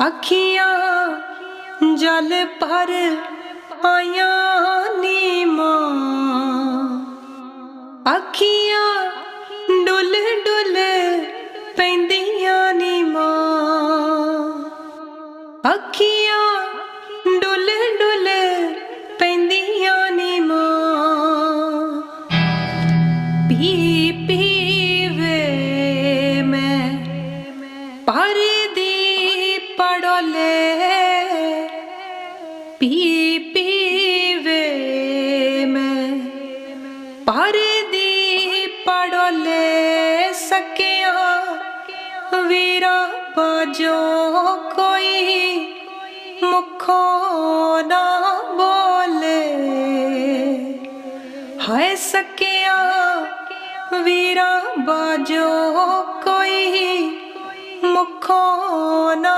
ਅੱਖੀਆਂ ਜਲ ਭਰ ਆਈਆਂ ਨੀ ਮਾਂ ਅੱਖੀਆਂ ਡੁੱਲ ਡੁੱਲ ਪੈਂਦੀਆਂ ਨੀ ਮਾਂ ਅੱਖੀਆਂ ਡੁੱਲ ਡੁੱਲ ਪੈਂਦੀਆਂ ਨੀ ਮਾਂ ਪੀ ਪੀ ਵੇ ਮੈਂ ਪਰਦੀ ਪੜੋਲੇ ਪੀ ਪੀਵੇ ਮੈਂ ਪਰਦੀ ਪੜੋਲੇ ਸਕਿਆ ਵੀਰਾ ਬਾਜੋ ਕੋਈ ਮੁਖੋ ਨਾ ਬੋਲੇ ਹਾਏ ਸਕਿਆ ਵੀਰਾ ਬਾਜੋ ਕੋਈ ਮੁਖੋ ਨਾ